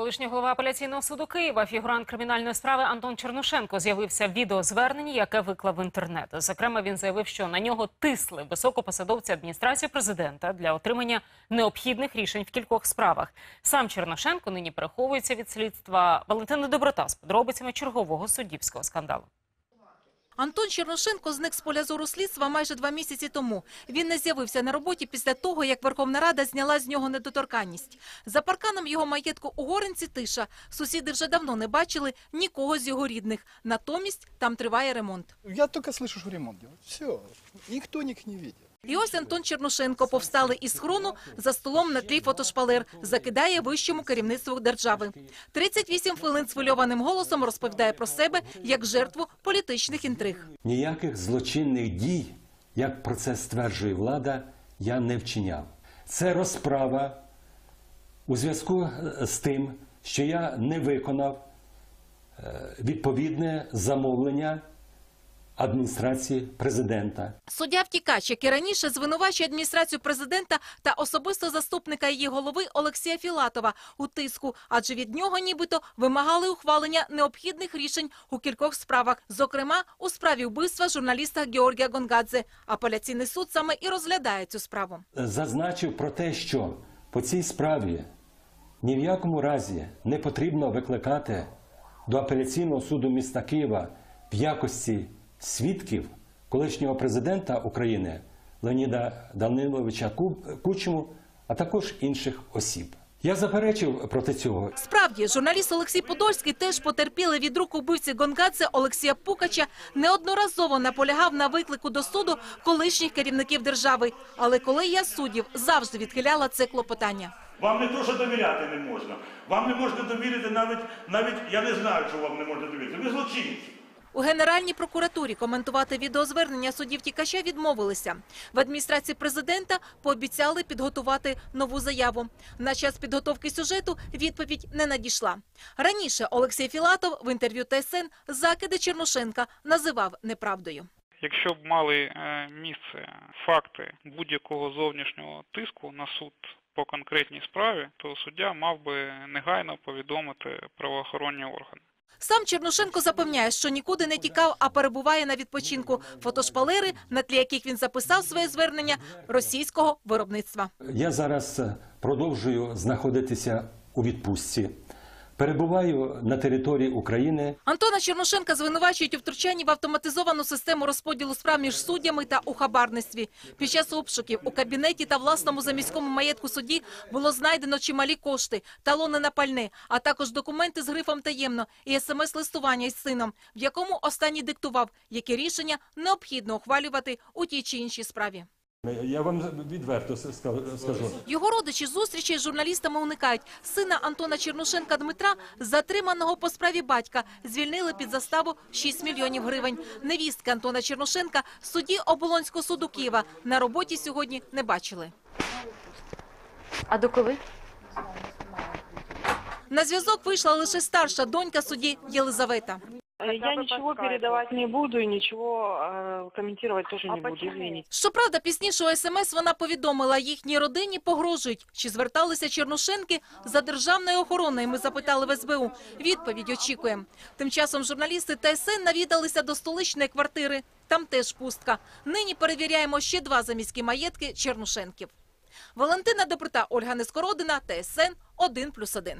Колишній голова апеляційного суду Києва, фігурант кримінальної справи Антон Чернушенко з'явився в відеозверненні, яке виклав інтернет. Зокрема, він заявив, що на нього тисли високопосадовці адміністрації президента для отримання необхідних рішень в кількох справах. Сам Чернушенко нині переховується від слідства Валентина Доброта з подробицями чергового суддівського скандалу. Антон Черношенко зник з поля зору слідства майже два місяці тому. Він не з'явився на роботі після того, як Верховна Рада зняла з нього недоторканність. За парканом його маєтку у Горинці тиша. Сусіди вже давно не бачили нікого з його рідних. Натомість там триває ремонт. Я тільки слышу, що ремонт робить. Все. ніхто ніх не видит. І ось Антон Черношенко повстали із схрону за столом на тлі фотошпалер. Закидає вищому керівництву держави. 38 хвилин схвильованим голосом розповідає про себе як жертву політичних інтриг. Ніяких злочинних дій, як про це стверджує влада, я не вчиняв. Це розправа у зв'язку з тим, що я не виконав е, відповідне замовлення адміністрації президента. Суддя втікач, як і раніше, звинувачує адміністрацію президента та особисто заступника її голови Олексія Філатова у тиску, адже від нього нібито вимагали ухвалення необхідних рішень у кількох справах, зокрема у справі вбивства журналіста Георгія Гонгадзе. Апеляційний суд саме і розглядає цю справу. Зазначив про те, що по цій справі ні в якому разі не потрібно викликати до апеляційного суду міста Києва в якості свідків колишнього президента України Леоніда Даниловича Ку- Кучму, а також інших осіб. Я заперечив проти цього Справді, журналіст Олексій Подольський теж потерпілий від рук убивці Гонгадзе Олексія Пукача неодноразово наполягав на виклику до суду колишніх керівників держави. Але колегія суддів завжди відхиляла це клопотання. Вам не то, що довіряти не можна. Вам не можна довірити навіть, навіть я не знаю, що вам не можна довірити. Ви злочинці. У Генеральній прокуратурі коментувати відеозвернення суддів тікача відмовилися. В адміністрації президента пообіцяли підготувати нову заяву. На час підготовки сюжету відповідь не надійшла. Раніше Олексій Філатов в інтерв'ю ТСН закиди Черношенка називав неправдою. Якщо б мали е, місце факти будь-якого зовнішнього тиску на суд по конкретній справі, то суддя мав би негайно повідомити правоохоронні органи. Сам Черношенко запевняє, що нікуди не тікав, а перебуває на відпочинку. Фотошпалери, на тлі яких він записав своє звернення, російського виробництва. Я зараз е, продовжую знаходитися у відпустці. Перебуваю на території України. Антона Черношенка звинувачують у втручанні в автоматизовану систему розподілу справ між суддями та у хабарництві. Під час обшуків у кабінеті та власному заміському маєтку судді було знайдено чималі кошти, талони на пальне, а також документи з грифом таємно і смс-листування із сином, в якому останній диктував, які рішення необхідно ухвалювати у тій чи іншій справі. Я вам відверто скажу. Його родичі зустрічі з журналістами уникають. Сина Антона Чернушенка Дмитра, затриманого по справі батька, звільнили під заставу 6 мільйонів гривень. Невістки Антона Чернушенка судді Оболонського суду Києва на роботі сьогодні не бачили. А до коли? На зв'язок вийшла лише старша донька судді Єлизавета. Я ничего передавать не буду и ничего э, комментировать тоже не буду, извините. Щоправда, пізніше у СМС вона повідомила, їхній родині погрожують. Чи зверталися Чернушенки за державною охороною? Ми запитали в СБУ. Відповідь очікуємо. Тим часом журналісти ТСН навідалися до столичної квартири. Там теж пустка. Нині перевіряємо ще два заміські маєтки Чернушенків. Валентина Доброта, Ольга Нескородина, ТСН 1+,1.